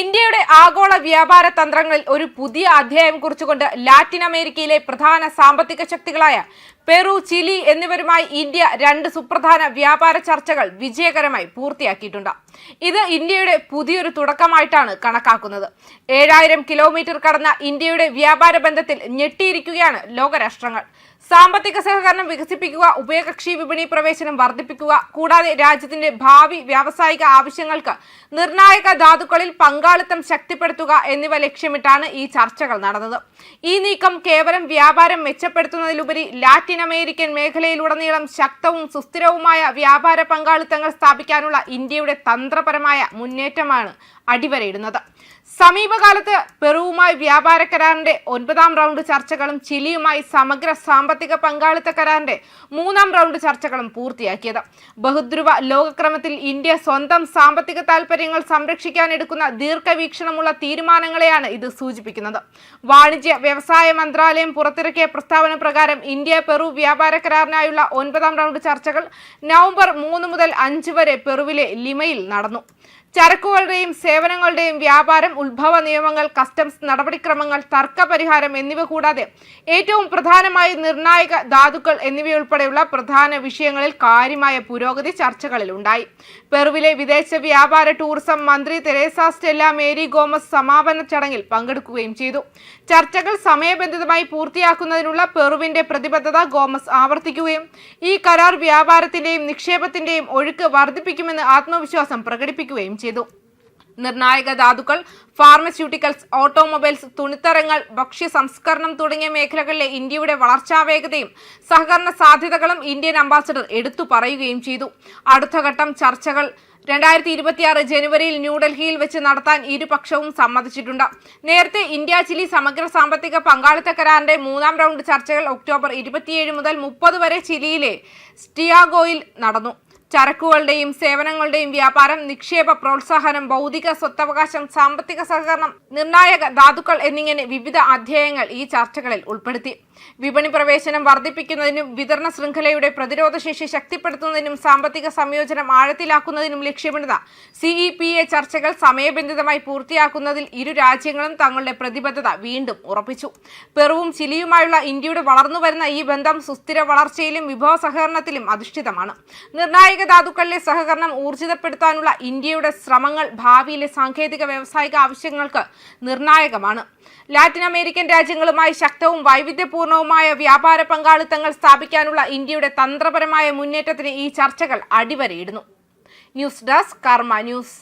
India ഇന്ത്യയുടെ ആഗോള വ്യാപാര തന്ത്രങ്ങളിൽ ഒരു പുതിയ അധ്യായം കുറിച്ചുകൊണ്ട് ലാറ്റിൻ അമേരിക്കയിലെ പ്രധാന സാമ്പത്തിക ശക്തികളായ പെറു ചിലി എന്നിവരുമായി ഇന്ത്യ രണ്ട് സുപ്രധാന വ്യാപാര ചർച്ചകൾ വിജയകരമായി പൂർത്തിയാക്കിയിട്ടുണ്ട്. ഇത് ഇന്ത്യയുടെ പുതിയൊരു തുടക്കമായിട്ടാണ് കണക്കാക്കുന്നത്. ഏഴായിരം കിലോമീറ്റർ കടന്ന ഇന്ത്യയുടെ വ്യാപാര ബന്ധത്തിൽ ഞെട്ടിയിരിക്കുകയാണ് ലോകരാഷ്ട്രങ്ങൾ. സാമ്പത്തിക സഹകരണം വികസിപ്പിക്കുക ഉഭയകക്ഷി വിപണി പ്രവേശനം വർദ്ധിപ്പിക്കുക കൂടാതെ രാജ്യത്തിന്റെ ഭാവി വ്യാവസായിക ആവശ്യങ്ങൾക്ക് നിർണായക ധാതുക്കളിൽ പങ്കാളിത്തം ശക്തിപ്പെടുത്തുക എന്നിവ ലക്ഷ്യമിട്ടാണ് ഈ ചർച്ചകൾ നടന്നത്. ഈ നീക്കം കേവലം വ്യാപാരം മെച്ചപ്പെടുത്തുന്നതിലുപരി ലാറ്റിൻ അമേരിക്കൻ മേഖലയിലുടനീളം ശക്തവും സുസ്ഥിരവുമായ വ്യാപാര പങ്കാളിത്തങ്ങൾ സ്ഥാപിക്കാനുള്ള ഇന്ത്യയുടെ തന്ത്രപരമായ മുന്നേറ്റമാണ് അടിവരയിടുന്നത്. സമീപകാലത്ത് പെറുവുമായി വ്യാപാര കരാറിന്റെ ഒൻപതാം റൗണ്ട് ചർച്ചകളും ചിലിയുമായി സമഗ്ര സാമ്പത്തിക പങ്കാളിത്ത കരാറിന്റെ മൂന്നാം റൗണ്ട് ചർച്ചകളും പൂർത്തിയാക്കിയത്. ബഹുദ്രുവ ലോകക്രമത്തിൽ ഇന്ത്യ സ്വന്തം സാമ്പത്തിക താൽപര്യങ്ങൾ സംരക്ഷിക്കാൻ എടുക്കുന്ന ദീർഘവീക്ഷണമുള്ള തീരുമാനങ്ങളെയാണ് ഇത് സൂചിപ്പിക്കുന്നത്. വാണിജ്യ വ്യവസായ മന്ത്രാലയം പുറത്തിറക്കിയ പ്രസ്താവന പ്രകാരം ഇന്ത്യ പെറു വ്യാപാര കരാറിനായുള്ള ഒൻപതാം റൗണ്ട് ചർച്ചകൾ നവംബർ മൂന്ന് മുതൽ അഞ്ച് വരെ പെറുവിലെ ലിമയിൽ നടന്നു. ചരക്കുകളുടെയും സേവനങ്ങളുടെയും വ്യാപാരം ഉത്ഭവ നിയമങ്ങൾ കസ്റ്റംസ് നടപടിക്രമങ്ങൾ തർക്കപരിഹാരം എന്നിവ കൂടാതെ ഏറ്റവും പ്രധാനമായി നിർണായക ധാതുക്കൾ എന്നിവയുൾപ്പെടെയുള്ള പ്രധാന വിഷയങ്ങളിൽ കാര്യമായ പുരോഗതി ചർച്ചകളിൽ ഉണ്ടായി. പെറുവിലെ വിദേശ വ്യാപാര ടൂറിസം മന്ത്രി തെരേസ സ്റ്റെല്ല മേരി ഗോമസ് സമാപന ചടങ്ങിൽ പങ്കെടുക്കുകയും ചെയ്തു. ചർച്ചകൾ സമയബന്ധിതമായി പൂർത്തിയാക്കുന്നതിനുള്ള പെറുവിന്റെ പ്രതിബദ്ധത ഗോമസ് ആവർത്തിക്കുകയും ഈ കരാർ വ്യാപാരത്തിന്റെയും നിക്ഷേപത്തിന്റെയും ഒഴുക്ക് വർദ്ധിപ്പിക്കുമെന്ന് ആത്മവിശ്വാസം പ്രകടിപ്പിക്കുകയും ചെയ്തു. നിർണായക ധാതുക്കൾ ഫാർമസ്യൂട്ടിക്കൽസ് ഓട്ടോമൊബൈൽസ് തുണിത്തരങ്ങൾ ഭക്ഷ്യ സംസ്കരണം തുടങ്ങിയ മേഖലകളിലെ ഇന്ത്യയുടെ വളർച്ചാ വേഗതയും സഹകരണ സാധ്യതകളും ഇന്ത്യൻ അംബാസഡർ എടുത്തു പറയുകയും ചെയ്തു. അടുത്ത ഘട്ടം ചർച്ചകൾ രണ്ടായിരത്തി ഇരുപത്തിയാറ് ജനുവരിയിൽ ന്യൂഡൽഹിയിൽ വെച്ച് നടത്താൻ ഇരുപക്ഷവും സമ്മതിച്ചിട്ടുണ്ട്. നേരത്തെ ഇന്ത്യ ചിലി സമഗ്ര സാമ്പത്തിക പങ്കാളിത്ത കരാറിന്റെ മൂന്നാം റൗണ്ട് ചർച്ചകൾ ഒക്ടോബർ ഇരുപത്തിയേഴ് മുതൽ മുപ്പത് വരെ ചിലിയിലെ സ്റ്റിയാഗോയിൽ നടന്നു. ചരക്കുകളുടെയും സേവനങ്ങളുടെയും വ്യാപാരം നിക്ഷേപ പ്രോത്സാഹനം ഭൗതിക സ്വത്തവകാശം സാമ്പത്തിക സഹകരണം നിർണായക ധാതുക്കൾ എന്നിങ്ങനെ വിവിധ അധ്യായങ്ങൾ ഈ ചർച്ചകളിൽ ഉൾപ്പെടുത്തി. വിപണി പ്രവേശനം വർദ്ധിപ്പിക്കുന്നതിനും വിതരണ ശൃംഖലയുടെ പ്രതിരോധശേഷി ശക്തിപ്പെടുത്തുന്നതിനും സാമ്പത്തിക സംയോജനം ആഴത്തിലാക്കുന്നതിനും ലക്ഷ്യമിടുന്ന സിഇ പി എ ചർച്ചകൾ സമയബന്ധിതമായി പൂർത്തിയാക്കുന്നതിൽ ഇരു രാജ്യങ്ങളും തങ്ങളുടെ പ്രതിബദ്ധത വീണ്ടും ഉറപ്പിച്ചു. പെറുവും ചിലിയുമായുള്ള ഇന്ത്യയുടെ വളർന്നുവരുന്ന ഈ ബന്ധം സുസ്ഥിര വളർച്ചയിലും വിഭവ സഹകരണത്തിലും അധിഷ്ഠിതമാണ്. നിർണായക ധാതുക്കളിലെ സഹകരണം ഊർജിതപ്പെടുത്താനുള്ള ഇന്ത്യയുടെ ശ്രമങ്ങൾ ഭാവിയിലെ സാങ്കേതിക വ്യാവസായിക ആവശ്യങ്ങൾക്ക് നിർണായകമാണ്. ലാറ്റിൻ അമേരിക്കൻ രാജ്യങ്ങളുമായി ശക്തവും വൈവിധ്യപൂർണവുമായ വ്യാപാര പങ്കാളിത്തങ്ങൾ സ്ഥാപിക്കാനുള്ള ഇന്ത്യയുടെ തന്ത്രപരമായ മുന്നേറ്റത്തിന് ഈ ചർച്ചകൾ അടിവരയിടുന്നു. News desk Karma news.